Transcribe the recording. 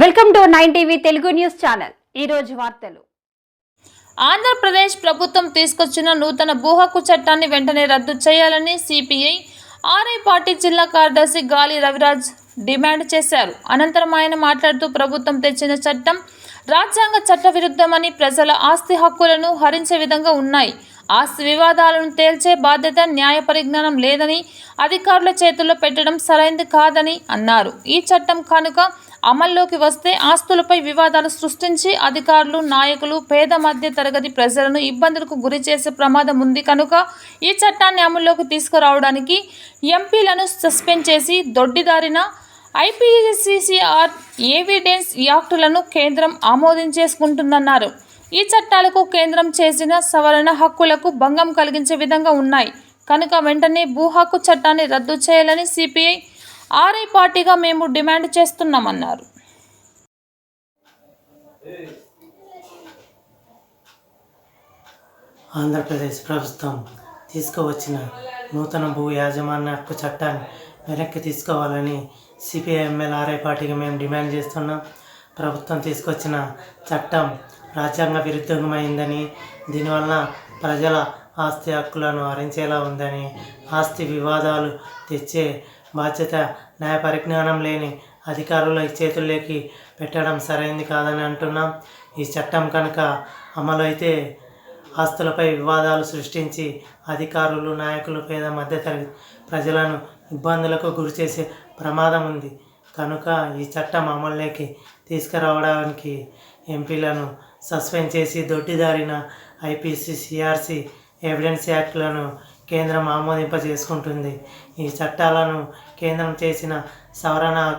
Welcome to nine TV Telugu news channel. ఈ రోజు వార్తలు. ఆంధ్రప్రదేశ్ ప్రభుత్వం తీసుకొచ్చిన నూతన భూ హక్కు చట్టాన్ని వెంటనే రద్దు చేయాలని సిపిఐ ఆర్ఐ పార్టీ జిల్లా కార్యదర్శి గాలి రవిరాజ్ డిమాండ్ చేశారు. అనంతరం ఆయన మాట్లాడుతూ ప్రభుత్వం తెచ్చిన చట్టం రాజ్యాంగ చట్ట విరుద్ధమని ప్రజల ఆస్తి హక్కులను హరించే విధంగా ఉన్నాయి. ఆస్తి వివాదాలను తేల్చే బాధ్యత న్యాయ పరిజ్ఞానం లేదని అధికారుల చేతుల్లో పెట్టడం సరైంది కాదని అన్నారు. ఈ చట్టం కనుక అమల్లోకి వస్తే ఆస్తులపై వివాదాలు సృష్టించి అధికారులు నాయకులు పేద మధ్య తరగతి ప్రజలను ఇబ్బందులకు గురి చేసే ప్రమాదం ఉంది కనుక ఈ చట్టాన్ని అమల్లోకి తీసుకురావడానికి ఎంపీలను సస్పెండ్ చేసి దొడ్డిదారిన ఐపీసీసీఆర్ ఎవిడెన్స్ యాక్టులను కేంద్రం ఆమోదించేసుకుంటుందన్నారు ఈ చట్టాలకు కేంద్రం చేసిన సవరణ హక్కులకు భంగం కలిగించే విధంగా ఉన్నాయి. కనుక వెంటనే భూ హక్కు చట్టాన్ని రద్దు చేయాలని సిపిఐ ఆర్ఐ పార్టీగా మేము డిమాండ్ చేస్తున్నామన్నారు. ఆంధ్రప్రదేశ్ ప్రభుత్వం తీసుకువచ్చిన నూతన భూ యాజమాన్య హక్కు చట్టాన్ని వెనక్కి తీసుకోవాలని సిపిఐఎంఎల్ఆర్ఐ పార్టీకి మేము డిమాండ్ చేస్తున్నాం. ప్రభుత్వం తీసుకొచ్చిన చట్టం రాజ్యాంగ విరుద్ధమైందని దీనివలన ప్రజల ఆస్తి హక్కులను హరించేలా ఉందని ఆస్తి వివాదాలు తెచ్చే బాధ్యత న్యాయ పరిజ్ఞానం లేని అధికారుల చేతుల్లోకి పెట్టడం సరైంది కాదని అంటున్నాం. ఈ చట్టం కనుక అమలు అయితే ఆస్తులపై వివాదాలు సృష్టించి అధికారులు నాయకులు పేద మధ్యతరగతి ప్రజలను ఇబ్బందులకు గురిచేసే ప్రమాదం ఉంది. కనుక ఈ చట్టం అమల్లోకి తీసుకురావడానికి ఎంపీలను సస్పెండ్ చేసి దొడ్డిదారిన ఐపీసీ సిఆర్సీ ఎవిడెన్స్ యాక్ట్లను కేంద్రం ఆమోదింపజేసుకుంటుంది. ఈ చట్టాలను కేంద్రం చేసిన సవరణ